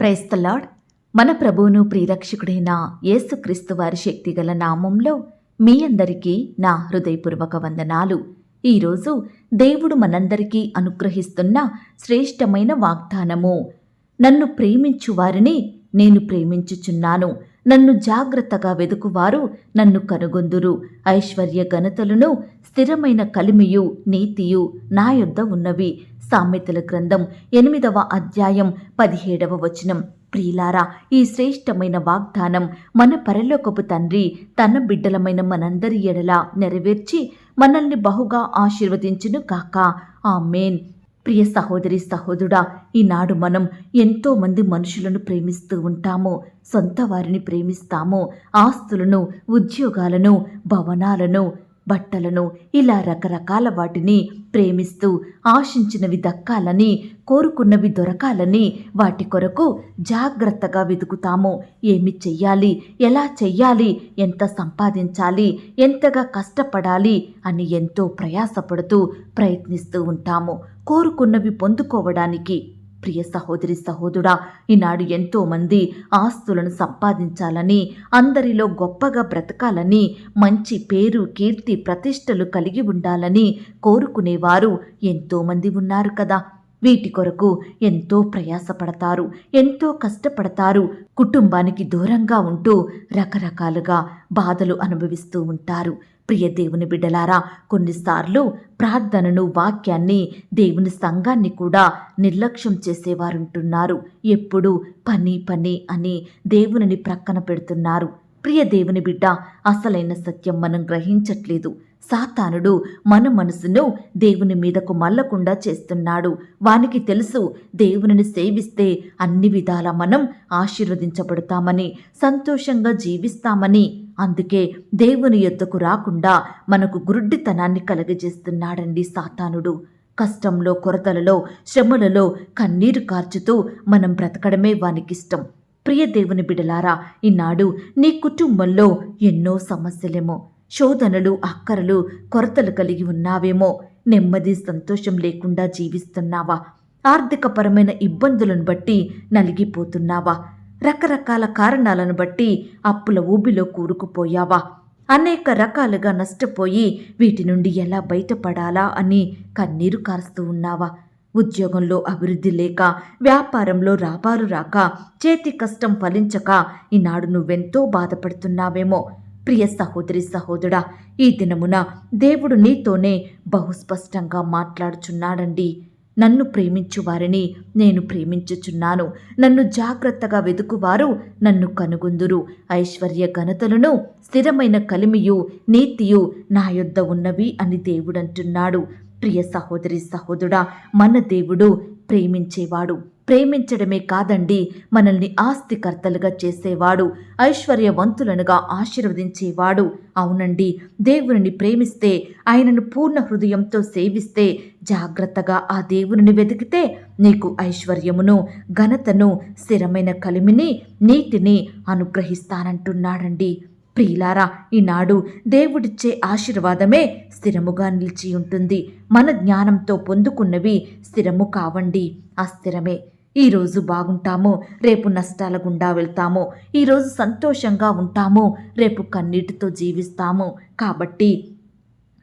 క్రైస్తలాడ్ మన ప్రభువును ప్రియరక్షకుడైన యేసుక్రీస్తు వారి శక్తిగల నామంలో మీ అందరికీ నా హృదయపూర్వక వందనాలు. ఈరోజు దేవుడు మనందరికీ అనుగ్రహిస్తున్న శ్రేష్టమైన వాగ్దానము. నన్ను ప్రేమించు వారిని నేను ప్రేమించుచున్నాను. నన్ను జాగ్రత్తగా వెదుకువారు నన్ను కనుగొందురు. ఐశ్వర్య ఘనతలను స్థిరమైన కలిమియు నీతియు నా యొద్ద ఉన్నవి. సామెతల గ్రంథం ఎనిమిదవ అధ్యాయం పదిహేడవ వచనం. ప్రియులారా ఈ శ్రేష్టమైన వాగ్దానం మన పరలోకపు తండ్రి తన బిడ్డలమైన మనందరి ఎడలా నెరవేర్చి మనల్ని బహుగా ఆశీర్వదించును కాక ఆమెన్. ప్రియ సహోదరి సహోదరుడా ఈనాడు మనం ఎంతో మంది మనుషులను ప్రేమిస్తూ ఉంటాము. సొంత వారిని ప్రేమిస్తాము ఆస్తులను ఉద్యోగాలను భవనాలను బట్టలను ఇలా రకరకాల వాటిని ప్రేమిస్తూ ఆశించినవి దక్కాలని కోరుకున్నవి దొరకాలని వాటి కొరకు జాగ్రత్తగా వెతుకుతాము ఏమి చెయ్యాలి ఎలా చెయ్యాలి ఎంత సంపాదించాలి ఎంతగా కష్టపడాలి అని ఎంతో ప్రయాసపడుతూ ప్రయత్నిస్తూ ఉంటాము. కోరుకున్నవి పొందుకోవడానికి ప్రియ సహోదరి సహోదరుడా ఈనాడు ఎంతో మంది ఆస్తులను సంపాదించాలని అందరిలో గొప్పగా బ్రతకాలని మంచి పేరు కీర్తి ప్రతిష్టలు కలిగి ఉండాలని కోరుకునేవారు ఎంతో మంది ఉన్నారు కదా. వీటి కొరకు ఎంతో ప్రయాసపడతారు ఎంతో కష్టపడతారు కుటుంబానికి దూరంగా ఉంటూ రకరకాలుగా బాధలు అనుభవిస్తూ ఉంటారు. ప్రియ దేవుని బిడ్డలారా కొన్నిసార్లు ప్రార్థనను వాక్యాన్ని దేవుని సంఘాన్ని కూడా నిర్లక్ష్యం చేసేవారుంటున్నారు. ఎప్పుడు పని పని అని దేవునిని ప్రక్కన పెడుతున్నారు. ప్రియ దేవుని బిడ్డ అసలైన సత్యం మనం గ్రహించట్లేదు. సాతానుడు మన మనసును దేవుని మీదకు మల్లకుండా చేస్తున్నాడు. వానికి తెలుసు దేవునిని సేవిస్తే అన్ని విధాల మనం ఆశీర్వదించబడతామని సంతోషంగా జీవిస్తామని అందుకే దేవుని యొద్దకు రాకుండా మనకు గురుడ్డితనాన్ని కలగజేస్తున్నాడండి సాతానుడు. కష్టంలో కొరతలలో శ్రమలలో కన్నీరు కార్చుతూ మనం బ్రతకడమే వానికిష్టం. ప్రియ దేవుని బిడలారా ఈనాడు నీ కుటుంబంలో ఎన్నో సమస్యలేమో శోధనలు అక్కరలు కొరతలు కలిగి ఉన్నావేమో నెమ్మది సంతోషం లేకుండా జీవిస్తున్నావా? ఆర్థికపరమైన ఇబ్బందులను బట్టి నలిగిపోతున్నావా? రకరకాల కారణాలను బట్టి అప్పుల ఊబిలో కూరుకుపోయావా? అనేక రకాలుగా నష్టపోయి వీటి నుండి ఎలా బయటపడాలా అని కన్నీరు కారుస్తూ ఉన్నావా? ఉద్యోగంలో అభివృద్ధి లేక వ్యాపారంలో రాబారు రాక చేతి కష్టం ఫలించక ఈనాడు నువ్వెంతో బాధపడుతున్నావేమో? ప్రియ సహోదరి సహోదరా ఈ దినమున దేవుడు నీతోనే బహుస్పష్టంగా మాట్లాడుచున్నాడండి. నన్ను ప్రేమించు వారిని నేను ప్రేమించుచున్నాను. నన్ను జాగ్రత్తగా వెతుకువారు నన్ను కనుగొందురు. ఐశ్వర్య ఘనతలను స్థిరమైన కలిమియు నీతియు నా యొద్ద ఉన్నవి అని దేవుడంటున్నాడు. ప్రియ సహోదరి సహోదరుడా మన దేవుడు ప్రేమించేవాడు. ప్రేమించడమే కాదండి మనల్ని ఆస్తికర్తలుగా చేసేవాడు ఐశ్వర్యవంతులనుగా ఆశీర్వదించేవాడు. అవునండి దేవుని ప్రేమిస్తే ఆయనను పూర్ణ హృదయంతో సేవిస్తే జాగ్రత్తగా ఆ దేవుని వెతికితే నీకు ఐశ్వర్యమును ఘనతను స్థిరమైన కలిమిని నీతిని అనుగ్రహిస్తానంటున్నాడండి. ప్రియులారా ఈనాడు దేవుడిచ్చే ఆశీర్వాదమే స్థిరముగా నిలిచి ఉంటుంది. మన జ్ఞానంతో పొందుకున్నవి స్థిరము కావండి అస్థిరమే. ఈరోజు బాగుంటాము రేపు నష్టాల గుండా వెళ్తాము ఈరోజు సంతోషంగా ఉంటాము రేపు కన్నీటితో జీవిస్తాము. కాబట్టి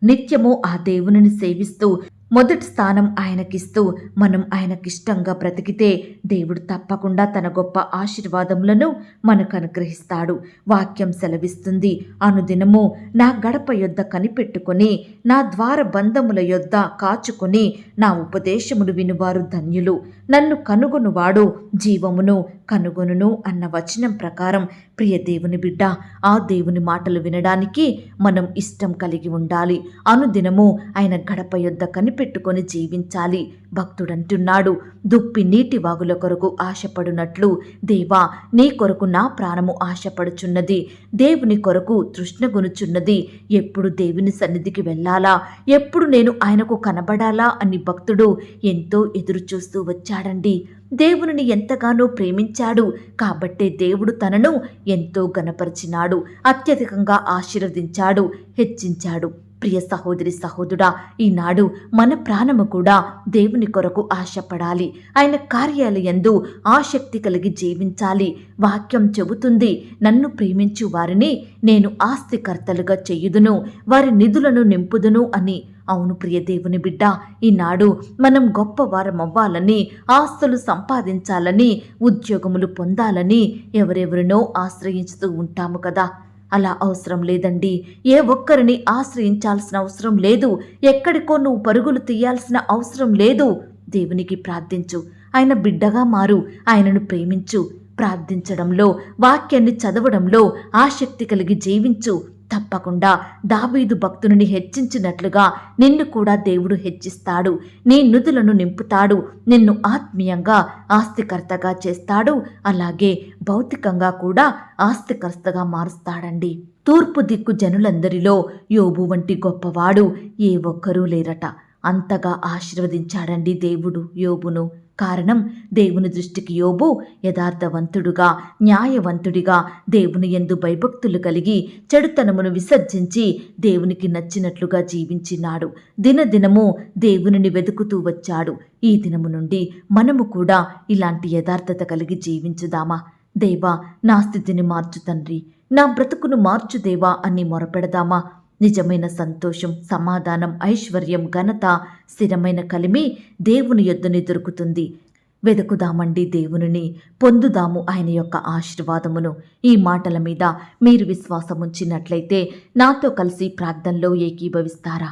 నిత్యము ఆ దేవునిని సేవిస్తూ మొదటి స్థానం ఆయనకిస్తూ మనం ఆయనకిష్టంగా బ్రతికితే దేవుడు తప్పకుండా తన గొప్ప ఆశీర్వాదములను మనకు అనుగ్రహిస్తాడు. వాక్యం సెలవిస్తుంది అనుదినము నా గడప యొద్ద కనిపెట్టుకొని నా ద్వార బంధముల యొద్ద కాచుకొని నా ఉపదేశమును వినువారు ధన్యులు. నన్ను కనుగొనువాడు జీవమును కనుగొనును అన్న వచనం ప్రకారం ప్రియ దేవుని బిడ్డ ఆ దేవుని మాటలు వినడానికి మనం ఇష్టం కలిగి ఉండాలి. అనుదినము ఆయన గడప యొద్ద పెట్టుకొని జీవించాలి. భక్తుడంటున్నాడు. దుప్పి నీటి వాగుల కొరకు ఆశపడునట్లు దేవా నీ కొరకు నా ప్రాణము ఆశపడుచున్నది. దేవుని కొరకు తృష్ణగునుచున్నది ఎప్పుడు దేవుని సన్నిధికి వెళ్ళాలా? ఎప్పుడు నేను ఆయనకు కనబడాలా? అని భక్తుడు ఎంతో ఎదురు చూస్తూ వచ్చాడండి. దేవునిని ఎంతగానో ప్రేమించాడు. కాబట్టే దేవుడు తనను ఎంతో గనపరిచినాడు అత్యధికంగా ఆశీర్వదించాడు. హెచ్చించాడు. ప్రియ సహోదరి సహోదరుడా ఈనాడు మన ప్రాణము కూడా దేవుని కొరకు ఆశపడాలి. ఆయన కార్యాలయందు ఆసక్తి కలిగి జీవించాలి. వాక్యం చెబుతుంది నన్ను ప్రేమించు వారిని నేను ఆస్తికర్తలుగా చెయ్యుదును వారి నిధులను నింపుదును అని. అవును ప్రియ దేవుని బిడ్డ ఈనాడు మనం గొప్ప వారం అవ్వాలని ఆస్తులు సంపాదించాలని ఉద్యోగములు పొందాలని ఎవరెవరినో ఆశ్రయించుతూ ఉంటాము కదా. అలా అవసరం లేదండి. ఏ ఒక్కరిని ఆశ్రయించాల్సిన అవసరం లేదు. ఎక్కడికో నువ్వు పరుగులు తీయాల్సిన అవసరం లేదు. దేవునికి ప్రార్థించు. ఆయన బిడ్డగా మారు. ఆయనను ప్రేమించు. ప్రార్థించడంలో వాక్యాన్ని చదవడంలో ఆసక్తి కలిగి జీవించు. తప్పకుండా దావీదు భక్తుని హెచ్చించినట్లుగా నిన్ను కూడా దేవుడు హెచ్చిస్తాడు. నీ నుదులను నింపుతాడు. నిన్ను ఆత్మీయంగా ఆస్తికర్తగా చేస్తాడు. అలాగే భౌతికంగా కూడా ఆస్తికర్తగా మారుస్తాడండి. తూర్పు దిక్కు జనులందరిలో యోబు వంటి గొప్పవాడు ఏ ఒక్కరూ లేరట. అంతగా ఆశీర్వదించాడండి దేవుడు యోబును. కారణం దేవుని దృష్టికి యోబు యథార్థవంతుడుగా న్యాయవంతుడిగా దేవుని ఎందు భయభక్తులు కలిగి చెడుతనమును విసర్జించి దేవునికి నచ్చినట్లుగా జీవించినాడు. దినదినము దేవునిని వెతుకుతూ వచ్చాడు. ఈ దినము నుండి మనము కూడా ఇలాంటి యథార్థత కలిగి జీవించుదామా? దేవా నా స్థితిని మార్చు తండ్రి. నా బ్రతుకును మార్చు దేవా అని మొరపెడదామా? నిజమైన సంతోషం సమాధానం ఐశ్వర్యం ఘనత స్థిరమైన కలిమి దేవుని యొద్దని దొరుకుతుంది. వెదకుదామండి దేవునిని పొందుదాము ఆయన యొక్క ఆశీర్వాదమును. ఈ మాటల మీద మీరు విశ్వాసం ఉంచినట్లయితే నాతో కలిసి ప్రార్థనలో ఏకీభవిస్తారా?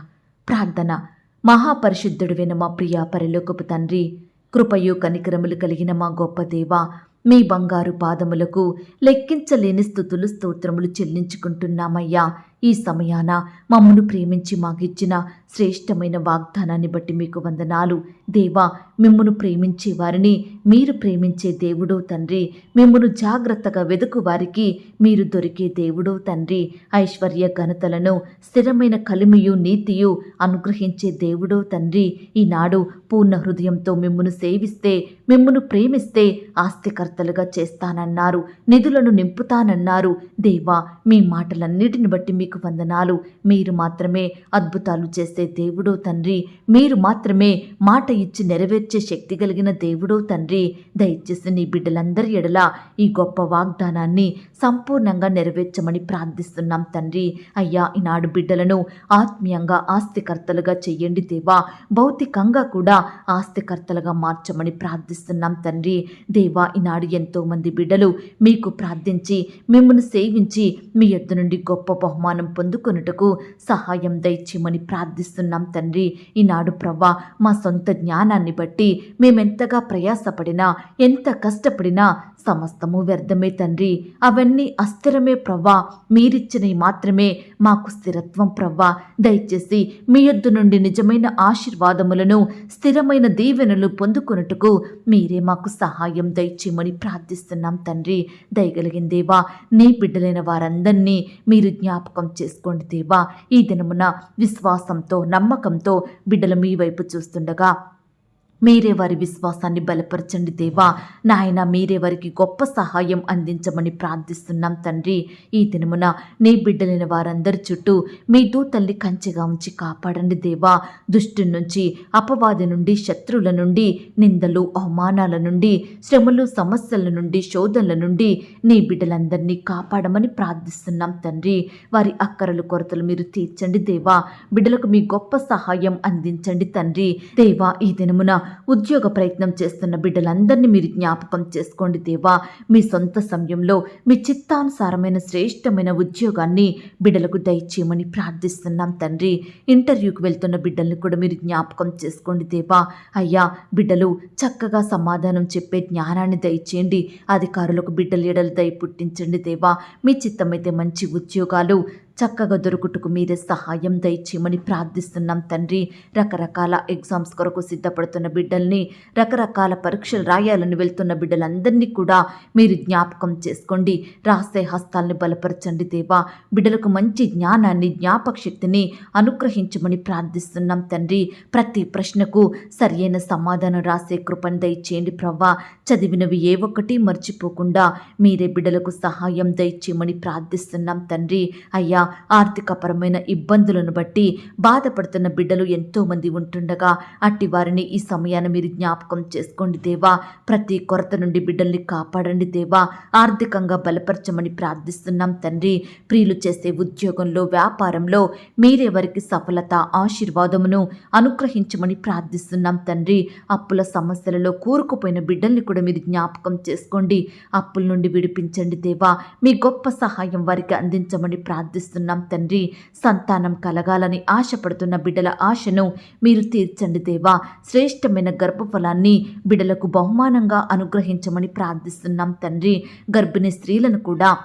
ప్రార్థన. మహాపరిశుద్ధుడివైన మా ప్రియ పరిలోకపు తండ్రి కృపయు కనికరములు కలిగిన మా గొప్ప దేవ మీ బంగారు పాదములకు లెక్కించలేని స్థుతులు స్తోత్రములు చెల్లించుకుంటున్నామయ్యా. ఈ సమయాన మమ్మను ప్రేమించి మాకిచ్చిన శ్రేష్టమైన వాగ్దానాన్ని బట్టి మీకు వందనాలు. దేవా మిమ్మను ప్రేమించే వారిని మీరు ప్రేమించే దేవుడో తండ్రి. మిమ్మను జాగ్రత్తగా వెదుకు వారికి మీరు దొరికే దేవుడో తండ్రి. ఐశ్వర్య ఘనతలను స్థిరమైన కలిమియు నీతియు అనుగ్రహించే దేవుడో తండ్రి. ఈనాడు పూర్ణ హృదయంతో మిమ్మను సేవిస్తే మిమ్మను ప్రేమిస్తే ఆస్తికర్తలుగా చేస్తానన్నారు నిధులను నింపుతానన్నారు. దేవా మీ మాటలన్నిటిని బట్టి మీకు వందనాలు. మీరు మాత్రమే అద్భుతాలు చేసే దేవుడో తండ్రి మీరు మాత్రమే మాట ఇచ్చి నెరవేర్చే శక్తి కలిగిన దేవుడో తండ్రి దయచేసి నీ బిడ్డలందరి ఎడల ఈ గొప్ప వాగ్దానాన్ని సంపూర్ణంగా నెరవేర్చమని ప్రార్థిస్తున్నాం తండ్రి. అయ్యా ఈనాడు బిడ్డలను ఆత్మీయంగా ఆస్తికర్తలుగా చెయ్యండి దేవా. భౌతికంగా కూడా ఆస్తికర్తలుగా మార్చమని ప్రార్థిస్తున్నాం తండ్రి. దేవా ఈనాడు ఎంతో మంది బిడ్డలు మీకు ప్రార్థించి మిమ్మల్ని సేవించి మీ ఎద్దు నుండి గొప్ప బహుమానం పొందుకొనుటకు సహాయం దయచేయమని ప్రార్థిస్తున్నాం తండ్రి. ఈనాడు ప్రవ్వా మా సొంత జ్ఞానాన్ని బట్టి మేమెంతగా ప్రయాసపడినా ఎంత కష్టపడినా సమస్తము వ్యర్థమే తండ్రి. అవన్నీ అస్థిరమే ప్రవ్వా. మీరిచ్చినవి మాత్రమే మాకు స్థిరత్వం ప్రవ్వా. దయచేసి మీ యొద్దు నుండి నిజమైన ఆశీర్వాదములను స్థిరమైన దీవెనలు పొందుకొనుటకు మీరే మాకు సహాయం దయచేయమని ప్రార్థిస్తున్నాం తండ్రి. దయగలిగిన దేవా నీ బిడ్డలైన వారందరినీ మీరు జ్ఞాపకం చేసుకోండి దేవా. ఈ దినమున విశ్వాసంతో నమ్మకంతో బిడ్డలు మీ వైపు చూస్తుండగా మీరే వారి విశ్వాసాన్ని బలపరచండి దేవా. నాయన మీరే వారికి గొప్ప సహాయం అందించమని ప్రార్థిస్తున్నాం తండ్రి. ఈ దినమున నీ బిడ్డలైన వారందరి చుట్టూ మీ దూతల్ని కంచెగా ఉంచి కాపాడండి దేవా. దుష్టి నుంచి అపవాది నుండి శత్రువుల నుండి నిందలు అవమానాల నుండి శ్రమలు సమస్యల నుండి శోధనల నుండి నీ బిడ్డలందరినీ కాపాడమని ప్రార్థిస్తున్నాం తండ్రి. వారి అక్కరలు కొరతలు మీరు తీర్చండి దేవా. బిడ్డలకు మీ గొప్ప సహాయం అందించండి తండ్రి. దేవా ఈ దినమున ఉద్యోగ ప్రయత్నం చేస్తున్న బిడ్డలందరినీ మీరు జ్ఞాపకం చేసుకోండి దేవా. మీ సొంత సమయంలో మీ చిత్తానుసారమైన శ్రేష్టమైన ఉద్యోగాన్ని బిడ్డలకు దయచేయమని ప్రార్థిస్తున్నాం తండ్రి. ఇంటర్వ్యూకి వెళ్తున్న బిడ్డల్ని కూడా మీరు జ్ఞాపకం చేసుకోండి దేవా. అయ్యా బిడ్డలు చక్కగా సమాధానం చెప్పే జ్ఞానాన్ని దయచేయండి. అధికారులకు బిడ్డల ఎడలు దయ పుట్టించండి దేవా. మీ చిత్తమైతే మంచి ఉద్యోగాలు చక్కగా దొరుకుటకు మీరే సహాయం దయచేయమని ప్రార్థిస్తున్నాం తండ్రి. రకరకాల ఎగ్జామ్స్ కొరకు సిద్ధపడుతున్న బిడ్డల్ని రకరకాల పరీక్షలు రాయాలని వెళ్తున్న బిడ్డలందరినీ కూడా మీరు జ్ఞాపకం చేసుకోండి. రాసే హస్తాల్ని బలపరచండి దేవా. బిడ్డలకు మంచి జ్ఞానాన్ని జ్ఞాపక శక్తిని అనుగ్రహించమని ప్రార్థిస్తున్నాం తండ్రి. ప్రతి ప్రశ్నకు సరియైన సమాధానం రాసే కృపను దయచేయండి ప్రవ్వా. చదివినవి ఏ ఒక్కటి మర్చిపోకుండా మీరే బిడ్డలకు సహాయం దయచేయమని ప్రార్థిస్తున్నాం తండ్రి. అయ్యా ఆర్థికపరమైన ఇబ్బందులను బట్టి బాధపడుతున్న బిడ్డలు ఎంతోమంది ఉంటుండగా అట్టి వారిని ఈ సమయాన్ని మీరు జ్ఞాపకం చేసుకోండి దేవా. ప్రతి కొరత నుండి బిడ్డల్ని కాపాడండి దేవా. ఆర్థికంగా బలపరచమని ప్రార్థిస్తున్నాం తండ్రి. ప్రియులు చేసే ఉద్యోగంలో వ్యాపారంలో మీరే వారికి సఫలత ఆశీర్వాదమును అనుగ్రహించమని ప్రార్థిస్తున్నాం తండ్రి. అప్పుల సమస్యలలో కూరుకుపోయిన బిడ్డల్ని కూడా మీరు జ్ఞాపకం చేసుకోండి. అప్పుల నుండి విడిపించండి దేవా. మీ గొప్ప సహాయం వారికి అందించమని ప్రార్థిస్తున్నాం తండ్రి. సంతానం కలగాలని ఆశపడుతున్న బిడ్డల ఆశను మీరు తీర్చండి దేవా. శ్రేష్టమైన గర్భఫలాన్ని బిడ్డలకు బహుమానంగా అనుగ్రహించమని ప్రార్థిస్తున్నాం తండ్రి. గర్భిణీ స్త్రీలను కూడా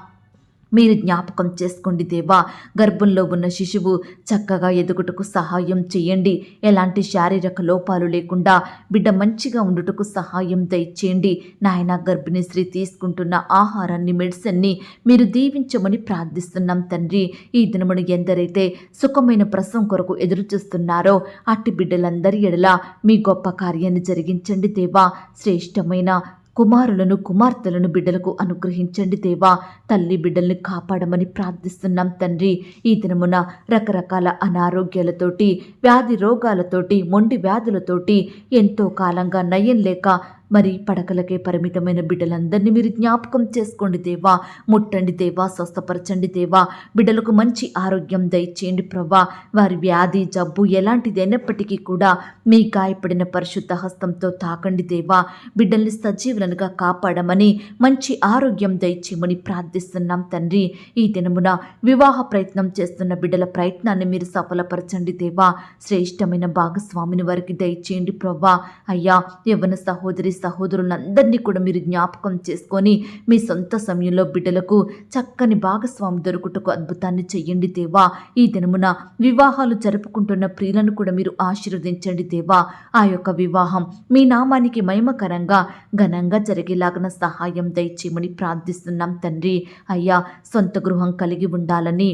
మీరు జ్ఞాపకం చేసుకోండి దేవా. గర్భంలో ఉన్న శిశువు చక్కగా ఎదుగుటకు సహాయం చేయండి. ఎలాంటి శారీరక లోపాలు లేకుండా బిడ్డ మంచిగా ఉండుటకు సహాయం దయచేయండి. నాయన గర్భిణీ స్త్రీ తీసుకుంటున్న ఆహారాన్ని మెడిసిన్ని మీరు దీవించమని ప్రార్థిస్తున్నాం తండ్రి. ఈ దినమును ఎందరైతే సుఖమైన ప్రసవం కొరకు ఎదురు చూస్తున్నారో అట్టి బిడ్డలందరి ఎడల మీ గొప్ప కార్యాన్ని జరిగించండి దేవా. శ్రేష్టమైన కుమారులను కుమార్తెలను బిడ్డలకు అనుగ్రహించండి దేవా. తల్లి బిడ్డల్ని కాపాడమని ప్రార్థిస్తున్నాం తండ్రి. ఈ దినమున రకరకాల అనారోగ్యాలతోటి వ్యాధి రోగాలతోటి మొండి వ్యాధులతోటి ఎంతో కాలంగా నయం లేక మరి పడకలకే పరిమితమైన బిడ్డలందరినీ మీరు జ్ఞాపకం చేసుకోండి దేవా. ముట్టండి దేవా స్వస్థపరచండి దేవా. బిడ్డలకు మంచి ఆరోగ్యం దయచేయండి ప్రభా. వారి వ్యాధి జబ్బు ఎలాంటిది అయినప్పటికీ కూడా మీ గాయపడిన పరిశుద్ధ హస్తంతో తాకండి దేవా. బిడ్డల్ని సజీవులనుగా కాపాడమని మంచి ఆరోగ్యం దయచేయమని ప్రార్థిస్తున్నాం తండ్రి. ఈ దినమున వివాహ ప్రయత్నం చేస్తున్న బిడ్డల ప్రయత్నాన్ని మీరు సఫలపరచండి దేవా. శ్రేష్టమైన భాగస్వామిని వారికి దయచేయండి ప్రభా. అయ్యా యవ్వన సహోదరి సహోదరులందరినీ కూడా మీరు జ్ఞాపకం చేసుకొని మీ సొంత సమయంలో బిడ్డలకు చక్కని భాగస్వామి దొరుకుటకు అద్భుతాన్ని చెయ్యండి దేవా. ఈ దినమున వివాహాలు జరుపుకుంటున్న ప్రియులను కూడా మీరు ఆశీర్వదించండి దేవా. ఆ యొక్క వివాహం మీ నామానికి మహిమకరంగా ఘనంగా జరిగేలాగన సహాయం దయచేయమని ప్రార్థిస్తున్నాం తండ్రి. అయ్యా సొంత గృహం కలిగి ఉండాలని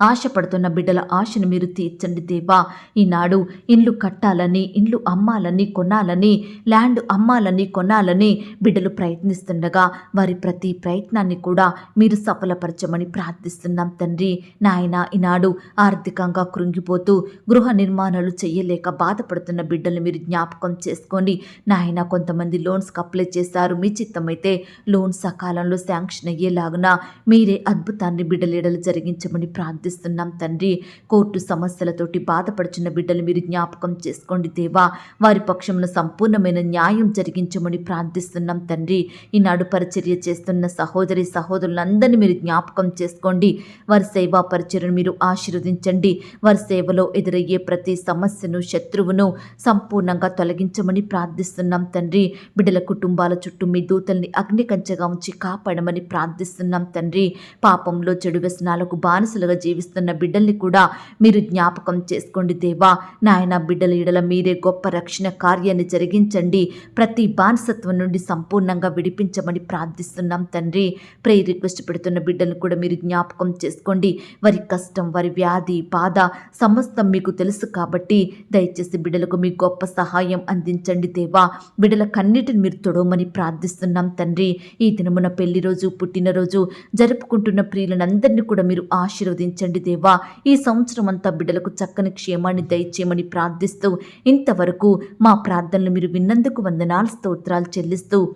ఆశపడుతున్న బిడ్డల ఆశను మీరు తీర్చండి దేవా. ఈనాడు ఇండ్లు కట్టాలని ఇండ్లు అమ్మాలని కొనాలని ల్యాండ్ అమ్మాలని కొనాలని బిడ్డలు ప్రయత్నిస్తుండగా వారి ప్రతి ప్రయత్నాన్ని కూడా మీరు సఫలపరచమని ప్రార్థిస్తున్నాం తండ్రి. నాయన ఈనాడు ఆర్థికంగా కృంగిపోతూ గృహ నిర్మాణాలు చేయలేక బాధపడుతున్న బిడ్డలు మీరు జ్ఞాపకం చేసుకొని నాయన కొంతమంది లోన్స్కి అప్లై చేశారు. మీ చిత్తమైతే లోన్ సకాలంలో శాంక్షన్ అయ్యేలాగున మీరే అద్భుతాన్ని బిడ్డలీడలు జరిగించమని ప్రార్థి ప్రార్థిస్తున్నాం తండ్రి. కోర్టు సమస్యలతోటి బాధపడుచున్న బిడ్డలు మీరు జ్ఞాపకం చేసుకోండి దేవా. వారి పక్షంలో సంపూర్ణమైన న్యాయం జరిగించమని ప్రార్థిస్తున్నాం తండ్రి. ఈనాడు పరిచర్య చేస్తున్న సహోదరి సహోదరులందరినీ మీరు జ్ఞాపకం చేసుకోండి. వారి సేవా పరిచర్యను మీరు ఆశీర్వదించండి. వారి సేవలో ఎదురయ్యే ప్రతి సమస్యను శత్రువును సంపూర్ణంగా తొలగించమని ప్రార్థిస్తున్నాం తండ్రి. బిడ్డల కుటుంబాల చుట్టూ మీ దూతల్ని అగ్ని కంచెగా ఉంచి కాపాడమని ప్రార్థిస్తున్నాం తండ్రి. పాపంలో చెడు వ్యసనాలకు బానిసలుగా జీవిస్తున్న బిడ్డల్ని కూడా మీరు జ్ఞాపకం చేసుకోండి దేవా. నాయన బిడ్డల ఇడల మీరే గొప్ప రక్షణ కార్యాన్ని జరిగించండి. ప్రతి బానిసత్వం నుండి సంపూర్ణంగా విడిపించమని ప్రార్థిస్తున్నాం తండ్రి. ప్రే రిక్వెస్ట్ పెడుతున్న బిడ్డలను కూడా మీరు జ్ఞాపకం చేసుకోండి. వారి కష్టం వారి వ్యాధి బాధ సమస్తం మీకు తెలుసు కాబట్టి దయచేసి బిడ్డలకు మీ గొప్ప సహాయం అందించండి దేవా. బిడ్డల కన్నిటిని మీరు తొడవమని ప్రార్థిస్తున్నాం తండ్రి. ఈ దినమున పెళ్ళి రోజు పుట్టినరోజు జరుపుకుంటున్న ప్రియులందరినీ కూడా మీరు ఆశీర్వదించండి. దేవా. ఈ సంవత్సరం అంతా బిడ్డలకు చక్కని క్షేమాన్ని దయచేయమని ప్రార్థిస్తూ ఇంతవరకు మా ప్రార్థనలు మీరు విన్నందుకు వందనాలు స్తోత్రాలు చెల్లిస్తూ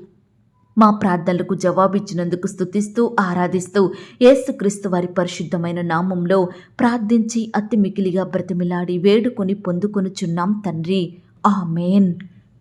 మా ప్రార్థనలకు జవాబిచ్చినందుకు స్తుతిస్తూ ఆరాధిస్తూ యేసుక్రీస్తు వారి పరిశుద్ధమైన నామంలో ప్రార్థించి అతి మికిలిగా బ్రతిమిలాడి వేడుకొని పొందుకొనుచున్నాం తండ్రి. ఆమెన్.